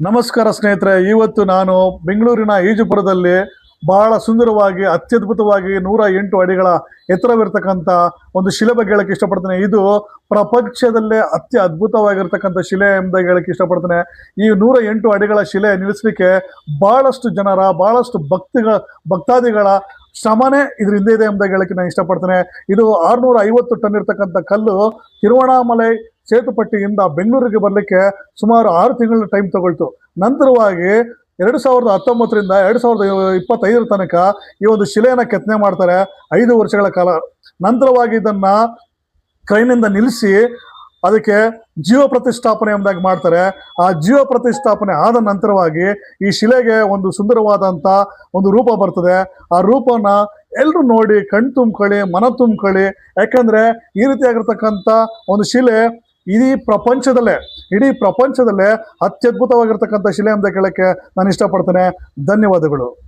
ನಮಸ್ಕಾರ ಸ್ನೇಹಿತರೆ, ಇವತ್ತು ನಾನು ಬೆಂಗಳೂರಿನ ಈಜುಪುರದಲ್ಲಿ ಬಹಳ ಸುಂದರವಾಗಿ, ಅತ್ಯದ್ಭುತವಾಗಿ ನೂರ ಎಂಟು ಅಡಿಗಳ ಎತ್ತರವಿರ್ತಕ್ಕಂಥ ಒಂದು ಶಿಲೆ ಬಗ್ಗೆ ಹೇಳಕ್ಕೆ ಇಷ್ಟಪಡ್ತೇನೆ. ಇದು ಪ್ರಪಂಚದಲ್ಲೇ ಅತ್ಯ ಅದ್ಭುತವಾಗಿರ್ತಕ್ಕಂಥ ಶಿಲೆ ಎಂಬುದಾಗಿ ಹೇಳಕ್ಕೆ ಇಷ್ಟಪಡ್ತೇನೆ. ಈ ನೂರ ಎಂಟು ಅಡಿಗಳ ಶಿಲೆ ನಿಲ್ಲಿಸಲಿಕ್ಕೆ ಬಹಳಷ್ಟು ಜನರ, ಬಹಳಷ್ಟು ಭಕ್ತಿಗಳ ಭಕ್ತಾದಿಗಳ ಶ್ರಮನೇ ಇದ್ರ ಹಿಂದೆ ಇದೆ ಎಂಬುದಾಗಿ ಹೇಳಕ್ಕೆ ನಾನು ಇಷ್ಟಪಡ್ತೇನೆ. ಇದು ಆರುನೂರ ಐವತ್ತು ಟನ್ ಇರ್ತಕ್ಕಂಥ ಕಲ್ಲು ತಿರುವಣಾಮಲೈ ಸೇತುಪಟ್ಟಿಯಿಂದ ಬೆಂಗಳೂರಿಗೆ ಬರಲಿಕ್ಕೆ ಸುಮಾರು ಆರು ತಿಂಗಳ ಟೈಮ್ ತಗೊಳ್ತು. ನಂತರವಾಗಿ ಎರಡು ಸಾವಿರದ ಹತ್ತೊಂಬತ್ತರಿಂದ ಎರಡು ಸಾವಿರದ ಇಪ್ಪತ್ತೈದರ ತನಕ ಈ ಒಂದು ಶಿಲೆಯನ್ನು ಕೆತ್ತನೆ ಮಾಡ್ತಾರೆ ಐದು ವರ್ಷಗಳ ಕಾಲ. ನಂತರವಾಗಿ ಇದನ್ನು ಕೈನಿಂದ ನಿಲ್ಲಿಸಿ ಅದಕ್ಕೆ ಜೀವ ಪ್ರತಿಷ್ಠಾಪನೆ ಎಂಬುದಾಗಿ ಮಾಡ್ತಾರೆ. ಆ ಜೀವ ಪ್ರತಿಷ್ಠಾಪನೆ ಆದ ನಂತರವಾಗಿ ಈ ಶಿಲೆಗೆ ಒಂದು ಸುಂದರವಾದಂಥ ಒಂದು ರೂಪ ಬರ್ತದೆ. ಆ ರೂಪನ ಎಲ್ಲರೂ ನೋಡಿ ಕಣ್ ತುಂಬ್ಕೊಳ್ಳಿ, ಮನ ತುಂಬ್ಕೊಳ್ಳಿ. ಯಾಕಂದರೆ ಈ ರೀತಿಯಾಗಿರ್ತಕ್ಕಂಥ ಒಂದು ಶಿಲೆ ಇಡೀ ಪ್ರಪಂಚದಲ್ಲೇ ಇಡೀ ಪ್ರಪಂಚದಲ್ಲೇ ಅತ್ಯದ್ಭುತವಾಗಿರ್ತಕ್ಕಂಥ ಶಿಲೆ ಅಂತ ಕೇಳೋಕ್ಕೆ ನಾನು ಇಷ್ಟಪಡ್ತೇನೆ. ಧನ್ಯವಾದಗಳು.